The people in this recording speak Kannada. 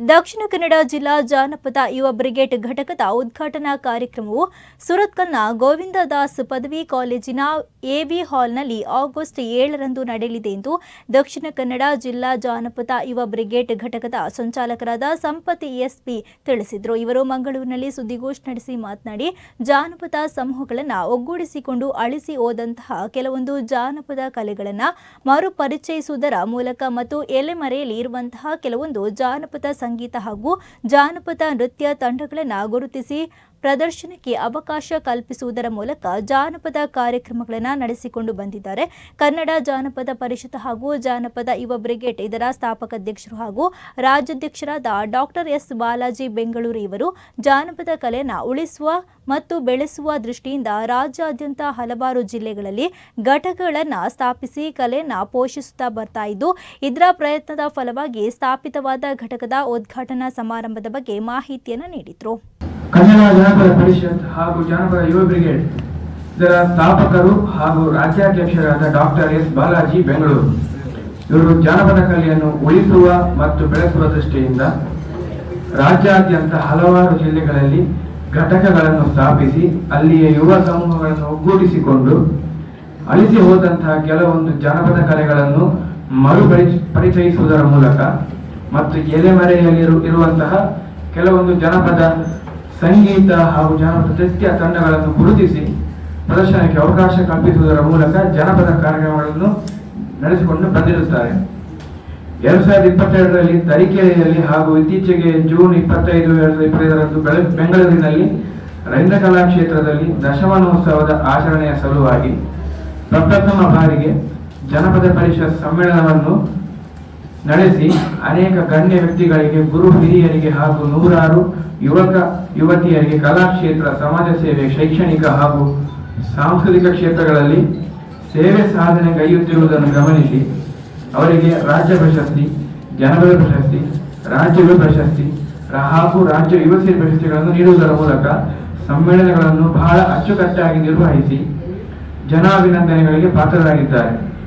ದಕ್ಷಿಣ ಕನ್ನಡ ಜಿಲ್ಲಾ ಜಾನಪದ ಯುವ ಬ್ರಿಗೇಡ್ ಘಟಕದ ಉದ್ಘಾಟನಾ ಕಾರ್ಯಕ್ರಮವು ಸುರತ್ಕಲ್ನ ಗೋವಿಂದ ದಾಸ್ ಪದವಿ ಕಾಲೇಜಿನ ಎಬಿ ಹಾಲ್ನಲ್ಲಿ ಆಗಸ್ಟ್ ಏಳರಂದು ನಡೆಯಲಿದೆ ಎಂದು ದಕ್ಷಿಣ ಕನ್ನಡ ಜಿಲ್ಲಾ ಜಾನಪದ ಯುವ ಬ್ರಿಗೇಡ್ ಘಟಕದ ಸಂಚಾಲಕರಾದ ಸಂಪತ್ ಎಸ್ಪಿ ತಿಳಿಸಿದರು. ಇವರು ಮಂಗಳೂರಿನಲ್ಲಿ ಸುದ್ದಿಗೋಷ್ಠಿ ನಡೆಸಿ ಮಾತನಾಡಿ, ಜಾನಪದ ಸಮೂಹಗಳನ್ನು ಒಗ್ಗೂಡಿಸಿಕೊಂಡು ಅಳಿಸಿ ಹೋದಂತಹ ಕೆಲವೊಂದು ಜಾನಪದ ಕಲೆಗಳನ್ನು ಮರುಪರಿಚಯಿಸುವುದರ ಮೂಲಕ ಮತ್ತು ಎಲೆಮರೆಯಲ್ಲಿ ಇರುವಂತಹ ಕೆಲವೊಂದು ಜಾನಪದ ಸಂಗೀತ ಹಾಗೂ ಜಾನಪದ ನೃತ್ಯ ತಂಡಗಳನ್ನು ಗುರುತಿಸಿ ಪ್ರದರ್ಶನಕ್ಕೆ ಅವಕಾಶ ಕಲ್ಪಿಸುವುದರ ಮೂಲಕ ಜಾನಪದ ಕಾರ್ಯಕ್ರಮಗಳನ್ನು ನಡೆಸಿಕೊಂಡು ಬಂದಿದ್ದಾರೆ. ಕನ್ನಡ ಜಾನಪದ ಪರಿಷತ್ ಹಾಗೂ ಜಾನಪದ ಯುವ ಬ್ರಿಗೇಡ್ ಇದರ ಸ್ಥಾಪಕ ಅಧ್ಯಕ್ಷರು ಹಾಗೂ ರಾಜ್ಯಾಧ್ಯಕ್ಷರಾದ ಡಾಕ್ಟರ್ ಎಸ್ ಬಾಲಾಜಿ ಬೆಂಗಳೂರು ಇವರು ಜಾನಪದ ಕಲೆಯನ್ನು ಉಳಿಸುವ ಮತ್ತು ಬೆಳೆಸುವ ದೃಷ್ಟಿಯಿಂದ ರಾಜ್ಯಾದ್ಯಂತ ಹಲವಾರು ಜಿಲ್ಲೆಗಳಲ್ಲಿ ಘಟಕಗಳನ್ನು ಸ್ಥಾಪಿಸಿ ಕಲೆಯನ್ನು ಪೋಷಿಸುತ್ತಾ ಬರ್ತಾ ಇದ್ದು, ಇದರ ಪ್ರಯತ್ನದ ಫಲವಾಗಿ ಸ್ಥಾಪಿತವಾದ ಘಟಕದ ಉದ್ಘಾಟನಾ ಸಮಾರಂಭದ ಬಗ್ಗೆ ಮಾಹಿತಿಯನ್ನು ನೀಡಿದರು. ಕನ್ನಡ ಜನಪದ ಪರಿಷತ್ ಹಾಗೂ ಜನಪದ ಯುವ ಬ್ರಿಗೇಡ್, ಇದರ ಸ್ಥಾಪಕರು ಹಾಗೂ ರಾಜ್ಯಾಧ್ಯಕ್ಷರಾದ ಡಾಕ್ಟರ್ ಎಸ್ ಬಾಲಾಜಿ ಬೆಂಗಳೂರು. ಇವರು ಜಾನಪದ ಕಲೆಯನ್ನು ಉಳಿಸುವ ಮತ್ತು ಬೆಳೆಸುವ ದೃಷ್ಟಿಯಿಂದ ರಾಜ್ಯಾದ್ಯಂತ ಹಲವಾರು ಜಿಲ್ಲೆಗಳಲ್ಲಿ ಘಟಕಗಳನ್ನು ಸ್ಥಾಪಿಸಿ, ಅಲ್ಲಿಯ ಯುವ ಸಮೂಹಗಳನ್ನು ಒಗ್ಗೂಡಿಸಿಕೊಂಡು ಅಳಿಸಿ ಹೋದಂತಹ ಕೆಲವೊಂದು ಜಾನಪದ ಕಲೆಗಳನ್ನು ಮರು ಪರಿಚಯಿಸುವುದರ ಮೂಲಕ ಮತ್ತು ಎಲೆಮರೆಯಲ್ಲಿ ಇರು- ಇರುವಂತಹ ಕೆಲವೊಂದು ಜನಪದ ಸಂಗೀತ ಹಾಗೂ ಜಾನಪದ ನೃತ್ಯ ತಂಡಗಳನ್ನು ಗುರುತಿಸಿ ಪ್ರದರ್ಶನಕ್ಕೆ ಅವಕಾಶ ಕಲ್ಪಿಸುವುದರ ಮೂಲಕ ಜನಪದ ಕಾರ್ಯಕ್ರಮಗಳನ್ನು ನಡೆಸಿಕೊಂಡು ಬಂದಿರುತ್ತಾರೆ. ಎರಡ್ ಸಾವಿರದ ಇಪ್ಪತ್ತೆರಡರಲ್ಲಿ ತರೀಕೆರೆಯಲ್ಲಿ ಹಾಗೂ ಇತ್ತೀಚೆಗೆ ಜೂನ್ ಇಪ್ಪತ್ತೈದು, ಎರಡ್ ಸಾವಿರದ ಇಪ್ಪತ್ತೈದರಂದು ಬೆಂಗಳೂರಿನಲ್ಲಿ ರವೀಂದ್ರ ಕಲಾಕ್ಷೇತ್ರದಲ್ಲಿ ದಶಮಾನೋತ್ಸವದ ಆಚರಣೆಯ ಸಲುವಾಗಿ ಪ್ರಪ್ರಥಮ ಬಾರಿಗೆ ಜನಪದ ಪರಿಷತ್ ಸಮ್ಮೇಳನವನ್ನು ನಡೆಸಿ ಅನೇಕ ಗಣ್ಯ ವ್ಯಕ್ತಿಗಳಿಗೆ, ಗುರು ಹಿರಿಯರಿಗೆ ಹಾಗೂ ನೂರಾರು ಯುವಕ, ಯುವತಿಯರಿಗೆ ಕಲಾಕ್ಷೇತ್ರ ಸಮಾಜ ಸೇವೆ, ಶೈಕ್ಷಣಿಕ ಹಾಗೂ ಸಾಂಸ್ಕೃತಿಕ ಕ್ಷೇತ್ರಗಳಲ್ಲಿ ಸೇವೆ ಸಾಧನೆ ಕೈಯುತ್ತಿರುವುದನ್ನು ಗಮನಿಸಿ. ಅವರಿಗೆ ರಾಜ್ಯ ಪ್ರಶಸ್ತಿ, ಜನಪದ ಪ್ರಶಸ್ತಿ ರಾಜ್ಯಗಳ ಪ್ರಶಸ್ತಿ ಹಾಗೂ ರಾಜ್ಯ ಯುವ ಪ್ರಶಸ್ತಿಗಳನ್ನು ನೀಡುವುದರ ಮೂಲಕ ಸಮ್ಮೇಳನಗಳನ್ನು ಬಹಳ ಅಚ್ಚುಕಟ್ಟಾಗಿ ನಿರ್ವಹಿಸಿ ಜನಾಭಿನಂದನೆಗಳಿಗೆ ಪಾತ್ರರಾಗಿದ್ದಾರೆ.